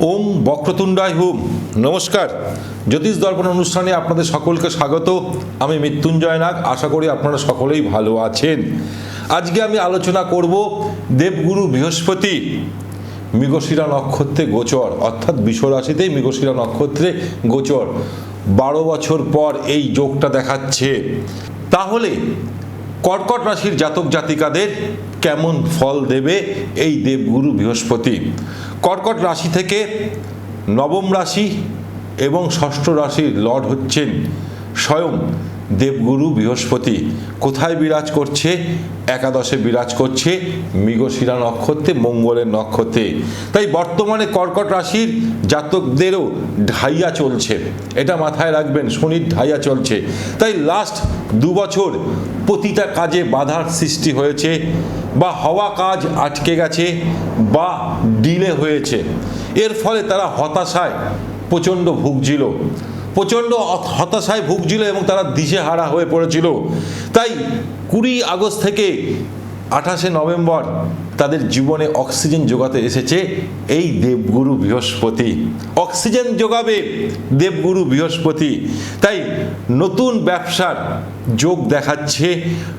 ওম বক্রতুণ্ডায় হুম। নমস্কার। জ্যোতিষ দর্পণ অনুষ্ঠানে আপনাদের সকলকে স্বাগত। আমি মৃত্যুঞ্জয় নাগ। আশা করি আপনারা সকলেই ভালো আছেন। আজকে আমি আলোচনা করব দেবগুরু বৃহস্পতি, মৃগশিরা নক্ষত্রে গোচর। অর্থাৎ বিশ্বরাশিতেই মৃগশিরা নক্ষত্রে গোচর। বারো বছর পর এই যোগটা দেখাচ্ছে। তাহলে কর্কট রাশির জাতক জাতিকাদের কেমন ফল দেবে এই দেবগুরু বৃহস্পতি? কর্কট রাশি থেকে নবম রাশি এবং ষষ্ঠ রাশির লর্ড হচ্ছেন স্বয়ং দেবগুরু বৃহস্পতি কোথায় বিরাজ করছে? একাদশে বিরাজ করছে মৃগশিরা নক্ষত্রে, মঙ্গলের নক্ষত্রে। তাই বর্তমানে কর্কট রাশির জাতকদেরও ঢাইয়া চলছে। এটা মাথায় রাখবেন, শনির ঢাইয়া চলছে। তাই লাস্ট দু বছর প্রতিটা কাজে বাধার সৃষ্টি হয়েছে বা হওয়া কাজ আটকে গেছে বা ডিলে হয়েছে। এর ফলে তারা হতাশায় প্রচণ্ড ভুগছিল। প্রচণ্ড হতাশায় ভুগছিল এবং তারা দিশেহারা হয়ে পড়েছিল। তাই কুড়ি আগস্ট থেকে আঠাশে নভেম্বর তাদের জীবনে অক্সিজেন যোগাতে এসেছে এই দেবগুরু বৃহস্পতি। অক্সিজেন যোগাবে দেবগুরু বৃহস্পতি। তাই নতুন ব্যবসার যোগ দেখাচ্ছে,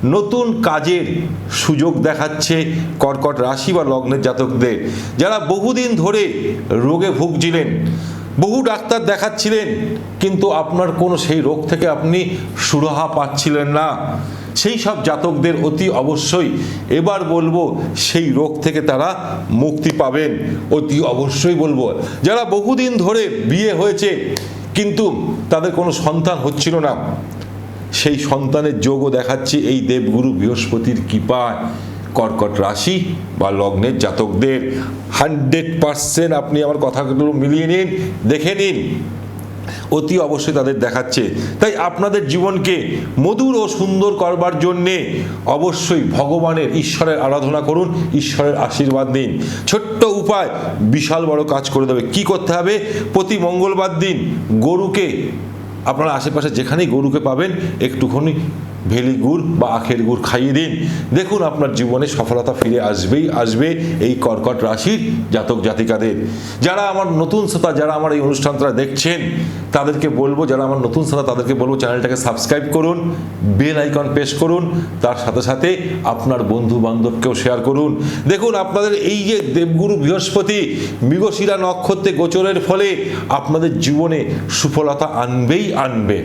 নতুন কাজের সুযোগ দেখাচ্ছে কর্কট রাশি বা লগ্নের জাতকদের। যারা বহুদিন ধরে রোগে ভুগছিলেন বহু ডাক্তার দেখাচ্ছিলেন, কিন্তু আপনার কোনো সেই রোগ থেকে আপনি সুরাহা পাচ্ছিলেন না। সেই সব জাতকদের অতি অবশ্যই এবার বলব সেই রোগ থেকে তারা মুক্তি পাবেন। অতি অবশ্যই বলব। যারা বহুদিন ধরে বিয়ে হয়েছে, কিন্তু তাদের কোনো সন্তান হচ্ছিল না। সেই সন্তানের যোগও দেখাচ্ছে এই দেবগুরু বৃহস্পতির কৃপায়। কর্কট রাশি বা লগ্নের জাতকদের হান্ড্রেড পারসেন্ট আপনি আমার কথাগুলো মিলিয়ে নিন, দেখে নিন। অতি অবশ্যই তাদের দেখাচ্ছে। তাই আপনাদের জীবনকে মধুর ও সুন্দর করবার জন্যে অবশ্যই ভগবানের ঈশ্বরের আরাধনা করুন, ঈশ্বরের আশীর্বাদ দিন ছোট্ট উপায়, বিশাল বড় কাজ করে দেবে। কি করতে হবে? প্রতি মঙ্গলবার দিন গরুকে, আপনারা আশেপাশে যেখানেই গরুকে পাবেন, একটুখানি ভেলি গুড় বা আখের গুড় খাইয়ে দিন। দেখুন আপনার জীবনে সফলতা ফিরে আসবেই, আসবে এই কর্কট রাশির জাতক জাতিকাদের। যারা আমার নতুন শ্রোতা, যারা আমার এই অনুষ্ঠানটা দেখছেন, তাদেরকে বলব, যারা আমার নতুন শ্রোতা, তাদেরকে বলব চ্যানেলটাকে সাবস্ক্রাইব করুন, বেল আইকন প্রেস করুন, তার সাথে সাথে আপনার বন্ধু বান্ধবকেও শেয়ার করুন। দেখুন, আপনাদের এই যে দেবগুরু বৃহস্পতি, মৃগশিরা নক্ষত্রে গোচরের ফলে আপনাদের জীবনে সুফলতা আনবেই আনবে।